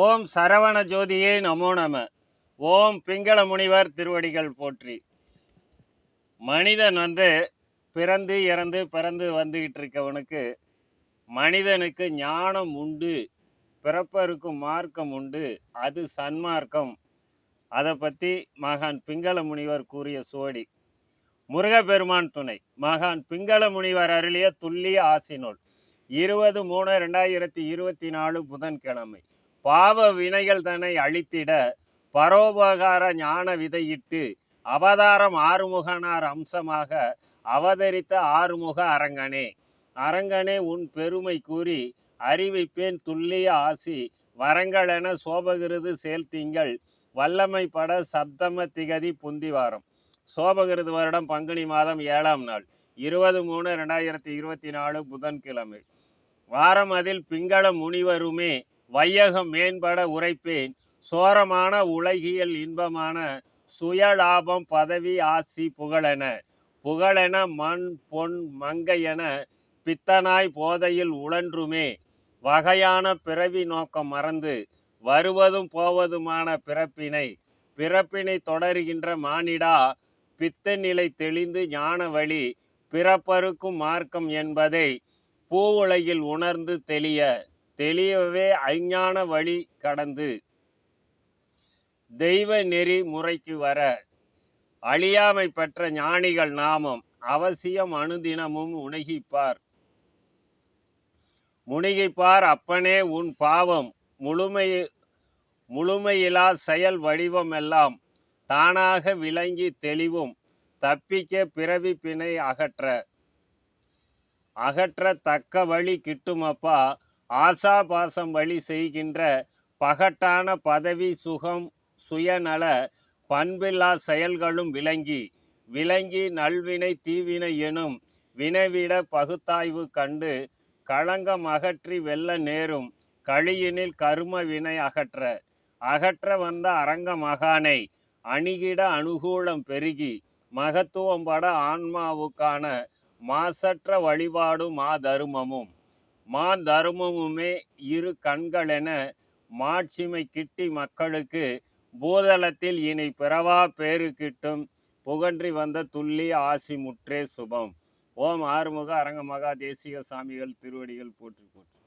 ஓம் சரவண ஜோதியே நமோ நம. ஓம் பிங்கள முனிவர் திருவடிகள் போற்றி. மனிதன் வந்து பிறந்து இறந்து பிறந்து வந்துகிட்டு இருக்கவனுக்கு மனிதனுக்கு ஞானம் உண்டு பிறப்பருக்கும் மார்க்கம் உண்டு அது சன்மார்க்கம். அதை பற்றி மகான் பிங்கள முனிவர் கூறிய சுவடி. முருகப்பெருமான் துணை. மகான் பிங்கள முனிவர் அருளிய துல்லிய ஆசினோல் இருபது மூணு ரெண்டாயிரத்தி இருபத்தி நாலு புதன்கிழமை. பாவ வினைகள் தன்னை அழித்திட பரோபகார ஞான விதையிட்டு அவதாரம் ஆறுமுகனார் அம்சமாக அவதரித்த ஆறுமுக அரங்கனே. அரங்கனே உன் பெருமை கூறி அறிவிப்பேன் துல்லிய ஆசி. வரங்களென சோபகிருது செயல்திங்கள் வல்லமை பட சப்தம திகதி புந்திவாரம் சோபகிருது வருடம் பங்குனி மாதம் ஏழாம் நாள் இருபது மூணு ரெண்டாயிரத்தி இருபத்தி நாலு புதன்கிழமை. வாரம் அதில் பிங்கள முனிவருமே வையகம் மேம்பட உரைப்பேன். சோரமான உலகியல் இன்பமான சுயலாபம் பதவி ஆசி புகழென. புகழென மண் பொன் மங்கையென பித்தனாய் போதையில் உழன்றுமே. வகையான பிறவி நோக்கம் மறந்து வருவதும் போவதுமான பிறப்பினை. பிறப்பினை தொடருகின்ற மானிடா பித்த நிலை தெளிந்து ஞான வழி பிறப்பருக்கும் மார்க்கம் என்பதை பூவுலகில் உணர்ந்து தெளிய தெளியவே அஞ்ஞான வழி கடந்து தெய்வ நெறி முறைக்கு வர அழியாமை பெற்ற ஞானிகள் நாமம் அவசியம் அனுதினமும் உணகிப்பார். முனிகிப்பார் அப்பனே உன் பாவம் முழுமை முழுமையிலா செயல் வடிவம் எல்லாம் தானாக விளங்கி தெளிவும் தப்பிக்க பிறவி பிணை அகற்ற அகற்ற தக்க வழி கிட்டுமப்பா ஆசா பாசம் வழி செய்கின்ற பகட்டான பதவி சுகம் சுயநல பண்பில்லா செயல்களும் விளங்கி விளங்கி நல்வினை தீவினை எனும் வினைவிட பகுத்தாய்வு கண்டு களங்கம் அகற்றி வெல்ல நேரும் கழியினில் கரும வினை அகற்ற அகற்ற வந்த அரங்க மகானை அணுகிட அனுகூலம் பெருகி மகத்துவம் பட ஆன்மாவுக்கான மாசற்ற வழிபாடும் மா தருமமும் மா தருமமுமே இரு கண்களென மாட்சிமை கிட்டி மக்களுக்கு பூதளத்தில் இனி பிறவா பேரு கிட்டும் புகன்றி வந்த துள்ளி ஆசி முற்றே சுபம். ஓம் ஆறுமுக அரங்க மகா தேசிக சாமிகள் திருவடிகள் போற்றி போற்றி.